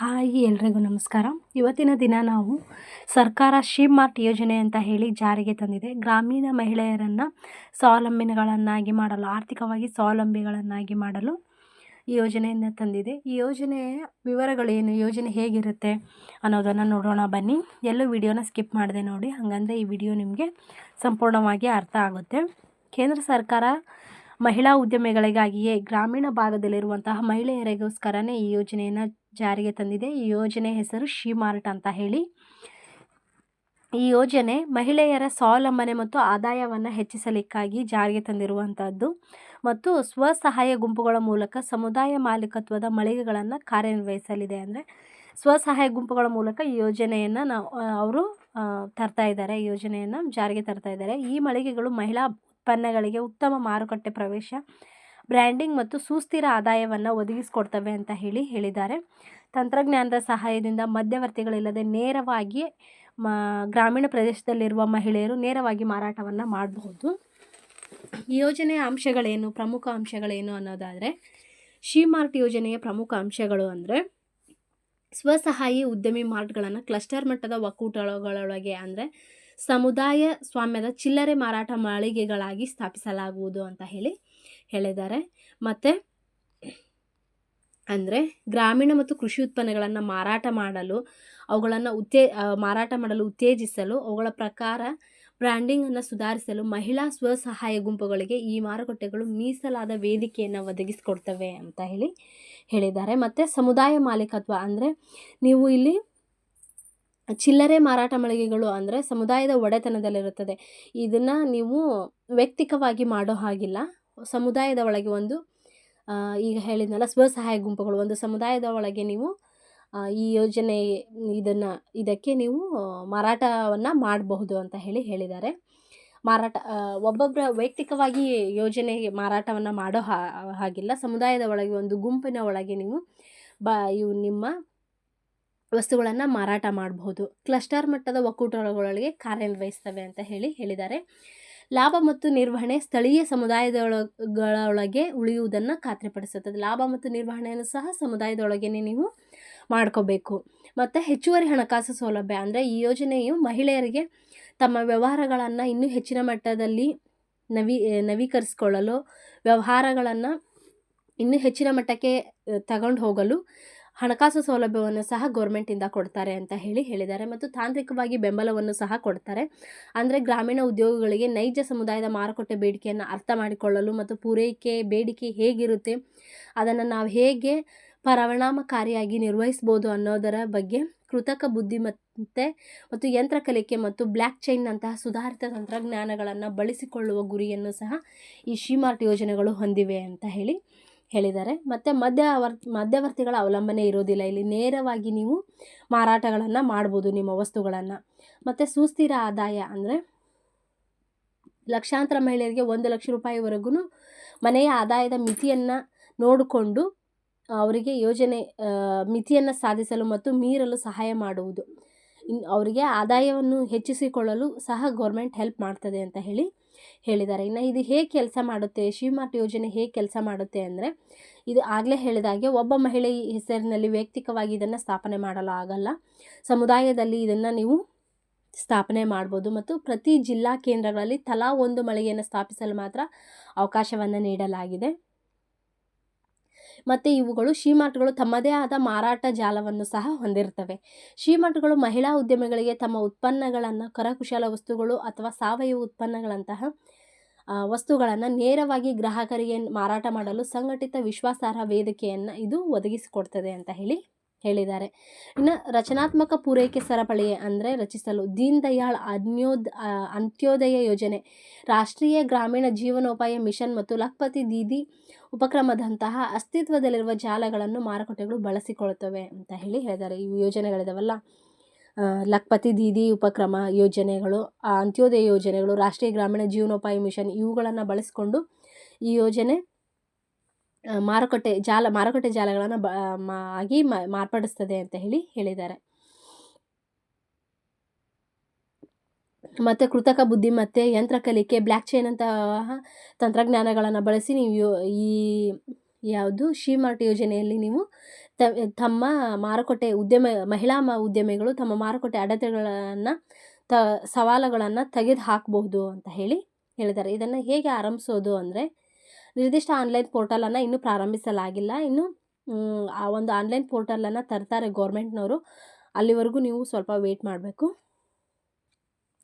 Hi ಎಲ್ರಿಗೂ ನಮಸ್ಕಾರ. ಇವತ್ತಿನ ದಿನ ನಾವು ಸರ್ಕಾರ ಶಿ ಮಾರ್ಟ್ ಯೋಜನೆ ಅಂತ ಹೇಳಿ ಜಾರಿಗೆ ತಂದಿದೆ. ಗ್ರಾಮೀಣ ಮಹಿಳೆಯರನ್ನು ಸ್ವಾವಲಂಬಿಗಳನ್ನಾಗಿ ಮಾಡಲು, ಆರ್ಥಿಕವಾಗಿ ಸ್ವಾವಲಂಬಿಗಳನ್ನಾಗಿ ಮಾಡಲು ಈ ಯೋಜನೆಯನ್ನು ತಂದಿದೆ. ಈ ಯೋಜನೆಯ ವಿವರಗಳೇನು ಯೋಜನೆ ಹೇಗಿರುತ್ತೆ ಅನ್ನೋದನ್ನು ನೋಡೋಣ ಬನ್ನಿ. ಎಲ್ಲೂ ವಿಡಿಯೋನ ಸ್ಕಿಪ್ ಮಾಡಿದೆ ನೋಡಿ, ಹಾಗಂದರೆ ಈ ವಿಡಿಯೋ ನಿಮಗೆ ಸಂಪೂರ್ಣವಾಗಿ ಅರ್ಥ ಆಗುತ್ತೆ. ಕೇಂದ್ರ ಸರ್ಕಾರ ಮಹಿಳಾ ಉದ್ಯಮಿಗಳಿಗಾಗಿಯೇ ಗ್ರಾಮೀಣ ಭಾಗದಲ್ಲಿರುವಂತಹ ಮಹಿಳೆಯರಿಗೋಸ್ಕರನೇ ಈ ಯೋಜನೆಯನ್ನು ಜಾರಿಗೆ ತಂದಿದೆ. ಈ ಯೋಜನೆ ಹೆಸರು ಶಿ ಮಾರ್ಟ್ ಅಂತ ಹೇಳಿ. ಈ ಯೋಜನೆ ಮಹಿಳೆಯರ ಸ್ವಾವಲಂಬನೆ ಮತ್ತು ಆದಾಯವನ್ನು ಹೆಚ್ಚಿಸಲಿಕ್ಕಾಗಿ ಜಾರಿಗೆ ತಂದಿರುವಂಥದ್ದು ಮತ್ತು ಸ್ವಸಹಾಯ ಗುಂಪುಗಳ ಮೂಲಕ ಸಮುದಾಯ ಮಾಲೀಕತ್ವದ ಮಳಿಗೆಗಳನ್ನು ಕಾರ್ಯನಿರ್ವಹಿಸಲಿದೆ ಅಂದರೆ ಸ್ವಸಹಾಯ ಗುಂಪುಗಳ ಮೂಲಕ ಈ ಯೋಜನೆಯನ್ನು ಅವರು ತರ್ತಾ ಇದ್ದಾರೆ. ಯೋಜನೆಯನ್ನು ಜಾರಿಗೆ ತರ್ತಾ ಇದ್ದಾರೆ. ಈ ಮಳಿಗೆಗಳು ಮಹಿಳಾ ಉತ್ಪನ್ನಗಳಿಗೆ ಉತ್ತಮ ಮಾರುಕಟ್ಟೆ ಪ್ರವೇಶ ಬ್ರ್ಯಾಂಡಿಂಗ್ ಮತ್ತು ಸುಸ್ಥಿರ ಆದಾಯವನ್ನು ಒದಗಿಸಿಕೊಡ್ತವೆ ಅಂತ ಹೇಳಿ ಹೇಳಿದ್ದಾರೆ. ತಂತ್ರಜ್ಞಾನದ ಸಹಾಯದಿಂದ ಮಧ್ಯವರ್ತಿಗಳಿಲ್ಲದೆ ನೇರವಾಗಿ ಮ, ಗ್ರಾಮೀಣ ಪ್ರದೇಶದಲ್ಲಿರುವ ಮಹಿಳೆಯರು ನೇರವಾಗಿ ಮಾರಾಟವನ್ನು ಮಾಡಬಹುದು. ಯೋಜನೆಯ ಅಂಶಗಳೇನು, ಪ್ರಮುಖ ಅಂಶಗಳೇನು ಅನ್ನೋದಾದರೆ ಶಿ ಮಾರ್ಟ್ ಯೋಜನೆಯ ಪ್ರಮುಖ ಅಂಶಗಳು ಅಂದರೆ, ಸ್ವಸಹಾಯಿ ಉದ್ಯಮಿ ಮಾರ್ಟ್ಗಳನ್ನು ಕ್ಲಸ್ಟರ್ ಮಟ್ಟದ ಒಕ್ಕೂಟಗಳೊಳಗೆ ಅಂದರೆ, ಸಮುದಾಯ ಸ್ವಾಮ್ಯದ ಚಿಲ್ಲರೆ ಮಾರಾಟ ಮಳಿಗೆಗಳಾಗಿ ಸ್ಥಾಪಿಸಲಾಗುವುದು ಅಂತ ಹೇಳಿ ಹೇಳಿದ್ದಾರೆ. ಮತ್ತು ಅಂದರೆ ಗ್ರಾಮೀಣ ಮತ್ತು ಕೃಷಿ ಉತ್ಪನ್ನಗಳನ್ನು ಮಾರಾಟ ಮಾಡಲು, ಅವುಗಳನ್ನು ಉತ್ತೇ ಮಾರಾಟ ಮಾಡಲು ಉತ್ತೇಜಿಸಲು, ಅವುಗಳ ಪ್ರಕಾರ ಬ್ರ್ಯಾಂಡಿಂಗನ್ನು ಸುಧಾರಿಸಲು ಮಹಿಳಾ ಸ್ವಸಹಾಯ ಗುಂಪುಗಳಿಗೆ ಈ ಮಾರುಕಟ್ಟೆಗಳು ಮೀಸಲಾದ ವೇದಿಕೆಯನ್ನು ಒದಗಿಸಿಕೊಡ್ತವೆ ಅಂತ ಹೇಳಿ ಹೇಳಿದ್ದಾರೆ. ಮತ್ತು ಸಮುದಾಯ ಮಾಲೀಕತ್ವ ಅಂದರೆ ನೀವು ಇಲ್ಲಿ ಚಿಲ್ಲರೆ ಮಾರಾಟ ಮಳಿಗೆಗಳು ಅಂದರೆ ಸಮುದಾಯದ ಒಡೆತನದಲ್ಲಿರುತ್ತದೆ. ಇದನ್ನು ನೀವು ವೈಯಕ್ತಿಕವಾಗಿ ಮಾಡೋ ಹಾಗಿಲ್ಲ. ಸಮುದಾಯದ ಒಳಗೆ ಒಂದು ಈಗ ಹೇಳಿದ್ನಲ್ಲ ಸ್ವಸಹಾಯ ಗುಂಪುಗಳು, ಒಂದು ಸಮುದಾಯದ ಒಳಗೆ ನೀವು ಈ ಯೋಜನೆ ಇದನ್ನು, ಇದಕ್ಕೆ ನೀವು ಮಾರಾಟವನ್ನು ಮಾಡಬಹುದು ಅಂತ ಹೇಳಿ ಹೇಳಿದ್ದಾರೆ. ಮಾರಾಟ ಒಬ್ಬೊಬ್ಬರ ವೈಯಕ್ತಿಕವಾಗಿ ಯೋಜನೆಗೆ ಮಾರಾಟವನ್ನು ಮಾಡೋ ಹಾಗಿಲ್ಲ. ಸಮುದಾಯದ ಒಳಗೆ ಒಂದು ಗುಂಪಿನ ಒಳಗೆ ನೀವು, ಬ, ಇವು ನಿಮ್ಮ ವಸ್ತುಗಳನ್ನು ಮಾರಾಟ ಮಾಡಬಹುದು. ಕ್ಲಸ್ಟರ್ ಮಟ್ಟದ ಒಕ್ಕೂಟಗಳೊಳಗೆ ಕಾರ್ಯನಿರ್ವಹಿಸ್ತವೆ ಅಂತ ಹೇಳಿ ಹೇಳಿದ್ದಾರೆ. ಲಾಭ ಮತ್ತು ನಿರ್ವಹಣೆ ಸ್ಥಳೀಯ ಸಮುದಾಯದೊಳಗಳೊಳಗೆ ಉಳಿಯುವುದನ್ನು ಖಾತ್ರಿಪಡಿಸುತ್ತದೆ. ಲಾಭ ಮತ್ತು ನಿರ್ವಹಣೆಯನ್ನು ಸಹ ಸಮುದಾಯದೊಳಗೇ ನೀವು ಮಾಡ್ಕೋಬೇಕು. ಮತ್ತು ಹೆಚ್ಚುವರಿ ಹಣಕಾಸು ಸೌಲಭ್ಯ ಅಂದರೆ ಈ ಯೋಜನೆಯು ಮಹಿಳೆಯರಿಗೆ ತಮ್ಮ ವ್ಯವಹಾರಗಳನ್ನು ಇನ್ನೂ ಹೆಚ್ಚಿನ ಮಟ್ಟದಲ್ಲಿ ನವೀ, ನವೀಕರಿಸಿಕೊಳ್ಳಲು, ವ್ಯವಹಾರಗಳನ್ನು ಇನ್ನೂ ಹೆಚ್ಚಿನ ಮಟ್ಟಕ್ಕೆ ತಗೊಂಡು ಹೋಗಲು ಹಣಕಾಸು ಸೌಲಭ್ಯವನ್ನು ಸಹ ಗೌರ್ಮೆಂಟಿಂದ ಕೊಡ್ತಾರೆ ಅಂತ ಹೇಳಿ ಹೇಳಿದ್ದಾರೆ ಮತ್ತು ತಾಂತ್ರಿಕವಾಗಿ ಬೆಂಬಲವನ್ನು ಸಹ ಕೊಡ್ತಾರೆ. ಅಂದರೆ ಗ್ರಾಮೀಣ ಉದ್ಯೋಗಗಳಿಗೆ ನೈಜ ಸಮುದಾಯದ ಮಾರುಕಟ್ಟೆ ಬೇಡಿಕೆಯನ್ನು ಅರ್ಥ ಮಾಡಿಕೊಳ್ಳಲು ಮತ್ತು ಪೂರೈಕೆ ಬೇಡಿಕೆ ಹೇಗಿರುತ್ತೆ, ಅದನ್ನು ನಾವು ಹೇಗೆ ಪರಿಣಾಮಕಾರಿಯಾಗಿ ನಿರ್ವಹಿಸ್ಬೋದು ಅನ್ನೋದರ ಬಗ್ಗೆ ಕೃತಕ ಬುದ್ಧಿಮತ್ತೆ ಮತ್ತು ಯಂತ್ರ ಕಲಿಕೆ ಮತ್ತು ಬ್ಲ್ಯಾಕ್ ಚೈನ್ನಂತಹ ಸುಧಾರಿತ ತಂತ್ರಜ್ಞಾನಗಳನ್ನು ಬಳಸಿಕೊಳ್ಳುವ ಗುರಿಯನ್ನು ಸಹ ಈ ಶಿಮಾರ್ಟ್ ಯೋಜನೆಗಳು ಹೊಂದಿವೆ ಅಂತ ಹೇಳಿ ಹೇಳಿದ್ದಾರೆ. ಮತ್ತು ಮಧ್ಯವರ್ ಮಧ್ಯವರ್ತಿಗಳ ಅವಲಂಬನೆ ಇರೋದಿಲ್ಲ ಇಲ್ಲಿ ನೇರವಾಗಿ ನೀವು ಮಾರಾಟಗಳನ್ನು ಮಾಡ್ಬೋದು, ನಿಮ್ಮ ವಸ್ತುಗಳನ್ನು. ಮತ್ತು ಸುಸ್ಥಿರ ಆದಾಯ ಅಂದರೆ ಲಕ್ಷಾಂತರ ಮಹಿಳೆಯರಿಗೆ ಒಂದು ಲಕ್ಷ ರೂಪಾಯಿವರೆಗೂ ಮನೆಯ ಆದಾಯದ ಮಿತಿಯನ್ನು ನೋಡಿಕೊಂಡು ಅವರಿಗೆ ಯೋಜನೆ ಮಿತಿಯನ್ನು ಸಾಧಿಸಲು ಮತ್ತು ಮೀರಲು ಸಹಾಯ ಮಾಡುವುದು. ಇನ್ನು ಅವರಿಗೆ ಆದಾಯವನ್ನು ಹೆಚ್ಚಿಸಿಕೊಳ್ಳಲು ಸಹ ಗೌರ್ಮೆಂಟ್ ಹೆಲ್ಪ್ ಮಾಡ್ತದೆ ಅಂತ ಹೇಳಿ ಹೇಳಿದ್ದಾರೆ. ಇನ್ನು ಇದು ಹೇಗೆ ಕೆಲಸ ಮಾಡುತ್ತೆ ಶಿವಮಾರ್ಟ್ ಯೋಜನೆ ಹೇಗೆ ಕೆಲಸ ಮಾಡುತ್ತೆ ಅಂದರೆ, ಇದು ಆಗಲೇ ಹೇಳಿದಾಗೆ ಒಬ್ಬ ಮಹಿಳೆ ಹೆಸರಿನಲ್ಲಿ ವೈಯಕ್ತಿಕವಾಗಿ ಇದನ್ನು ಸ್ಥಾಪನೆ ಮಾಡಲು ಆಗಲ್ಲ. ಸಮುದಾಯದಲ್ಲಿ ಇದನ್ನು ನೀವು ಸ್ಥಾಪನೆ ಮಾಡ್ಬೋದು ಮತ್ತು ಪ್ರತಿ ಜಿಲ್ಲಾ ಕೇಂದ್ರಗಳಲ್ಲಿ ತಲಾ ಒಂದು ಮಳಿಗೆಯನ್ನು ಸ್ಥಾಪಿಸಲು ಮಾತ್ರ ಅವಕಾಶವನ್ನು ನೀಡಲಾಗಿದೆ. ಮತ್ತು ಇವುಗಳು ಶ್ರೀಮಠಗಳು ತಮ್ಮದೇ ಆದ ಮಾರಾಟ ಜಾಲವನ್ನು ಸಹ ಹೊಂದಿರ್ತವೆ ಶ್ರೀಮಠಗಳು ಮಹಿಳಾ ಉದ್ಯಮಿಗಳಿಗೆ ತಮ್ಮ ಉತ್ಪನ್ನಗಳನ್ನು, ಕರಕುಶಲ ವಸ್ತುಗಳು ಅಥವಾ ಸಾವಯವ ಉತ್ಪನ್ನಗಳಂತಹ ವಸ್ತುಗಳನ್ನು ನೇರವಾಗಿ ಗ್ರಾಹಕರಿಗೆ ಮಾರಾಟ ಮಾಡಲು ಸಂಘಟಿತ ವಿಶ್ವಾಸಾರ್ಹ ವೇದಿಕೆಯನ್ನು ಇದು ಒದಗಿಸಿಕೊಡ್ತದೆ ಅಂತ ಹೇಳಿ ಹೇಳಿದ್ದಾರೆ. ಇನ್ನು ರಚನಾತ್ಮಕ ಪೂರೈಕೆ ಸರಪಳಿ ಅಂದರೆ ರಚಿಸಲು ದೀನ್ ದಯಾಳ್ ಅನ್ಯೋದ್ ಅಂತ್ಯೋದಯ ಯೋಜನೆ, ರಾಷ್ಟ್ರೀಯ ಗ್ರಾಮೀಣ ಜೀವನೋಪಾಯ ಮಿಷನ್ ಮತ್ತು ಲಖ್ಪತಿ ದೀದಿ ಉಪಕ್ರಮದಂತಹ ಅಸ್ತಿತ್ವದಲ್ಲಿರುವ ಜಾಲಗಳನ್ನು ಮಾರುಕಟ್ಟೆಗಳು ಬಳಸಿಕೊಳ್ಳುತ್ತವೆ ಅಂತ ಹೇಳಿ ಹೇಳಿದ್ದಾರೆ. ಈ ಯೋಜನೆಗಳಿದಾವಲ್ಲ. ಲಖ್ಪತಿ ದೀದಿ ಉಪಕ್ರಮ ಯೋಜನೆಗಳು, ಅಂತ್ಯೋದಯ ಯೋಜನೆಗಳು, ರಾಷ್ಟ್ರೀಯ ಗ್ರಾಮೀಣ ಜೀವನೋಪಾಯ ಮಿಷನ್ ಇವುಗಳನ್ನು ಬಳಸಿಕೊಂಡು ಈ ಯೋಜನೆ ಮಾರುಕಟ್ಟೆ ಜಾಲ, ಮಾರುಕಟ್ಟೆ ಜಾಲಗಳನ್ನು ಬ ಆಗಿ ಮಾರ್ಪಡಿಸ್ತದೆ ಅಂತ ಹೇಳಿ ಹೇಳಿದ್ದಾರೆ. ಮತ್ತು ಕೃತಕ ಬುದ್ಧಿಮತ್ತೆ ಯಂತ್ರ ಕಲಿಕೆ ಬ್ಲ್ಯಾಕ್ ಚೈನ್ ಅಂತಹ ತಂತ್ರಜ್ಞಾನಗಳನ್ನು ಬಳಸಿ ನೀವು ಈ ಯಾವುದು ಶಿ ಯೋಜನೆಯಲ್ಲಿ ನೀವು ತಮ್ಮ ಮಾರುಕಟ್ಟೆ ಉದ್ಯಮ, ಮಹಿಳಾ ಮ, ಉದ್ಯಮಿಗಳು ತಮ್ಮ ಮಾರುಕಟ್ಟೆ ಅಡತೆಗಳನ್ನು ತ, ಸವಾಲುಗಳನ್ನು ತೆಗೆದು ಹಾಕಬಹುದು ಅಂತ ಹೇಳಿ ಹೇಳಿದ್ದಾರೆ. ಇದನ್ನು ಹೇಗೆ ಆರಂಭಿಸೋದು ಅಂದರೆ ನಿರ್ದಿಷ್ಟ ಆನ್ಲೈನ್ ಪೋರ್ಟಲನ್ನು ಇನ್ನೂ ಪ್ರಾರಂಭಿಸಲಾಗಿಲ್ಲ. ಇನ್ನು ಆ ಒಂದು ಆನ್ಲೈನ್ ಪೋರ್ಟಲನ್ನು ತರ್ತಾರೆ ಗೌರ್ಮೆಂಟ್ನವರು. ಅಲ್ಲಿವರೆಗೂ ನೀವು ಸ್ವಲ್ಪ ವೇಟ್ ಮಾಡಬೇಕು.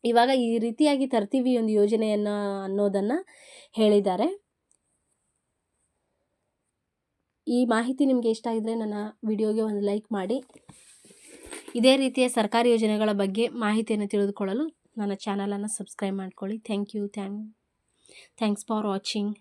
ಇವಾಗ ಈ ರೀತಿಯಾಗಿ ತರ್ತೀವಿ ಒಂದು ಯೋಜನೆಯನ್ನು ಅನ್ನೋದನ್ನು ಹೇಳಿದ್ದಾರೆ. ಈ ಮಾಹಿತಿ ನಿಮಗೆ ಇಷ್ಟ ಆಗಿದ್ರೆ ನನ್ನ ವಿಡಿಯೋಗೆ ಒಂದು ಲೈಕ್ ಮಾಡಿ. ಇದೇ ರೀತಿಯ ಸರ್ಕಾರಿ ಯೋಜನೆಗಳ ಬಗ್ಗೆ ಮಾಹಿತಿಯನ್ನು ತಿಳಿದುಕೊಳ್ಳಲು ನನ್ನ ಚಾನಲನ್ನು ಸಬ್ಸ್ಕ್ರೈಬ್ ಮಾಡ್ಕೊಳ್ಳಿ. Thank you thank thanks for watching